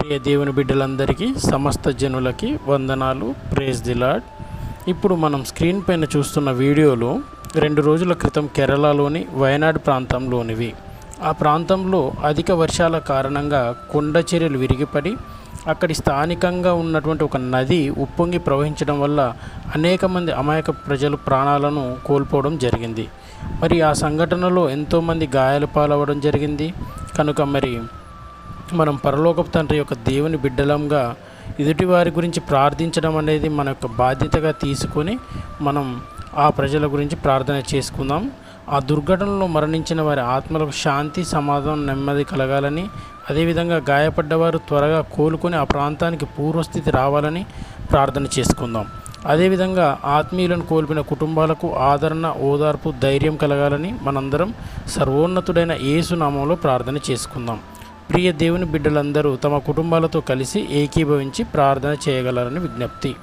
ప్రియ దేవుని బిడ్డలందరికీ సమస్త జనులకి వందనాలు. ప్రేజ్ ది లాడ్ ఇప్పుడు మనం స్క్రీన్ పైన చూస్తున్న వీడియోలు రెండు రోజుల క్రితం కేరళలోని వయనాడ్ ప్రాంతంలోనివి. ఆ ప్రాంతంలో అధిక వర్షాల కారణంగా కొండ చర్యలు విరిగిపడి అక్కడి స్థానికంగా ఉన్నటువంటి ఒక నది ఉప్పొంగి ప్రవహించడం వల్ల అనేక మంది అమాయక ప్రజలు ప్రాణాలను కోల్పోవడం జరిగింది. మరి ఆ సంఘటనలో ఎంతోమంది గాయాల పాలవ్వడం జరిగింది. కనుక మరి మనం పరలోకపు తండ్రి యొక్క దేవుని బిడ్డలంగా ఎదుటి వారి గురించి ప్రార్థించడం అనేది మన యొక్క బాధ్యతగా తీసుకొని మనం ఆ ప్రజల గురించి ప్రార్థన చేసుకుందాం. ఆ దుర్ఘటనలో మరణించిన వారి ఆత్మలకు శాంతి సమాధానం నెమ్మది కలగాలని అదేవిధంగా గాయపడ్డవారు త్వరగా కోలుకొని ఆ ప్రాంతానికి పూర్వస్థితి రావాలని ప్రార్థన చేసుకుందాం. అదేవిధంగా ఆత్మీయులను కోల్పోయిన కుటుంబాలకు ఆదరణ ఓదార్పు ధైర్యం కలగాలని మనందరం సర్వోన్నతుడైన ఏసునామంలో ప్రార్థన చేసుకుందాం. ప్రియ దేవుని బిడ్డలందరూ తమ కుటుంబాలతో కలిసి ఏకీభవించి ప్రార్థన చేయగలరని విజ్ఞప్తి.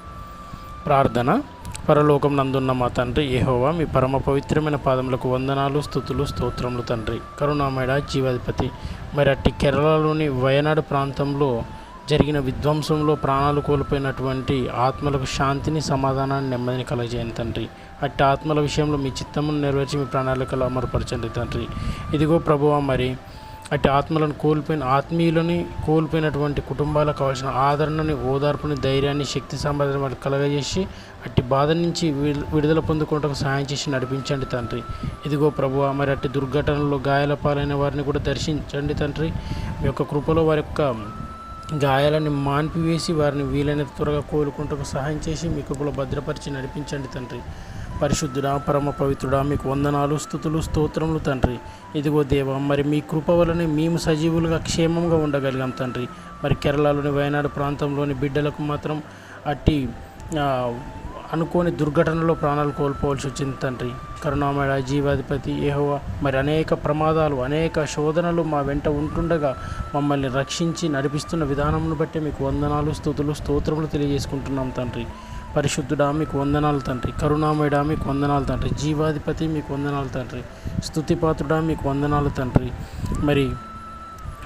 ప్రార్థన. పరలోకం నందున్న మా తండ్రి ఏహోవా మీ పరమ పవిత్రమైన పాదములకు వందనాలు స్థుతులు స్తోత్రములు తండ్రి. కరుణామేడ జీవాధిపతి. మరి అట్టి కేరళలోని వయనాడు ప్రాంతంలో జరిగిన విధ్వంసంలో ప్రాణాలు కోల్పోయినటువంటి ఆత్మలకు శాంతిని సమాధానాన్ని నెమ్మదిని కలగజేయండి తండ్రి. అట్టి ఆత్మల విషయంలో మీ చిత్తమును నెరవేర్చి మీ ప్రణాళికలు అమరుపరచండి తండ్రి. ఇదిగో ప్రభువా మరి అట్టి ఆత్మలను కోల్పోయిన ఆత్మీయులని కోల్పోయినటువంటి కుటుంబాలకు కావాల్సిన ఆదరణని ఓదార్పుని ధైర్యాన్ని శక్తి సంపాదన వాళ్ళు కలగజేసి అట్టి బాధ నుంచి విడుదల పొందుకోవటం సహాయం చేసి నడిపించండి తండ్రి. ఇదిగో ప్రభు మరి అట్టి దుర్ఘటనలో గాయాల పాలైన వారిని కూడా దర్శించండి తండ్రి. మీ యొక్క కృపలో వారి యొక్క గాయాలని మాన్పివేసి వారిని వీలైనంత త్వరగా కోలుకుంటకు సహాయం చేసి మీ కృపలో భద్రపరిచి నడిపించండి తండ్రి. పరిశుద్ధుడా పరమ పవిత్రుడా మీకు వందనాలు స్థుతులు స్తోత్రములు తండ్రి. ఇదిగో దేవ మరి మీ కృప వలనే మేము సజీవులుగా క్షేమంగా ఉండగలిగాం తండ్రి. మరి కేరళలోని వయనాడు ప్రాంతంలోని బిడ్డలకు మాత్రం అట్టి అనుకోని దుర్ఘటనలో ప్రాణాలు కోల్పోవాల్సి వచ్చింది తండ్రి. కరుణామయ జీవాధిపతి ఏహోవా మరి అనేక ప్రమాదాలు అనేక శోధనలు మా వెంట ఉంటుండగా మమ్మల్ని రక్షించి నడిపిస్తున్న విధానంను బట్టి మీకు వందనాలు స్థుతులు స్తోత్రములు తెలియజేసుకుంటున్నాం తండ్రి. పరిశుద్ధుడా మీకు వందనాలు తండ్రి. కరుణామయుడా మీకు వందనాలు తండ్రి. జీవాధిపతి మీకు వందనాలు తండ్రి. స్థుతిపాత్రుడా మీకు వందనాలు తండ్రి. మరి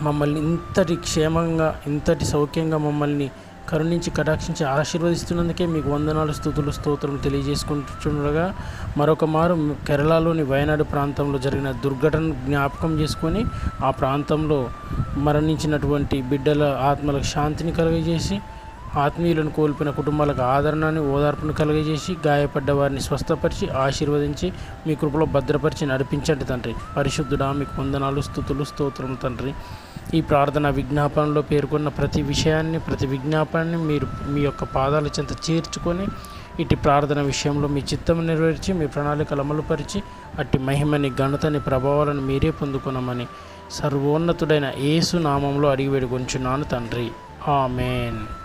మమ్మల్ని ఇంతటి క్షేమంగా ఇంతటి సౌఖ్యంగా మమ్మల్ని కరుణించి కటాక్షించి ఆశీర్వదిస్తున్నందుకే మీకు వందనాలు స్థుతులు స్తోత్రం తెలియజేసుకుంటుండగా మరొక మారు కేరళలోని వయనాడు ప్రాంతంలో జరిగిన దుర్ఘటన జ్ఞాపకం చేసుకొని ఆ ప్రాంతంలో మరణించినటువంటి బిడ్డల ఆత్మలకు శాంతిని కలుగజేసి ఆత్మీయులను కోల్పోయిన కుటుంబాలకు ఆదరణని ఓదార్పును కలుగజేసి గాయపడ్డ వారిని స్వస్థపరిచి ఆశీర్వదించి మీ కృపలో భద్రపరిచి నడిపించండి తండ్రి. పరిశుద్ధుడా మీకు వందనాలు స్థుతులు స్తోత్రం తండ్రి. ఈ ప్రార్థన విజ్ఞాపనలో పేర్కొన్న ప్రతి విషయాన్ని ప్రతి విజ్ఞాపనాన్ని మీరు మీ యొక్క పాదాల చెంత చేర్చుకొని ఇటు ప్రార్థన విషయంలో మీ చిత్తం నెరవేర్చి మీ ప్రణాళికలు అమలుపరిచి అట్టి మహిమని ఘనతని ప్రభావాలను మీరే పొందుకున్నామని సర్వోన్నతుడైన ఏసు నామంలో అడిగి వేడుకొంచున్నాను తండ్రి. ఆమెన్.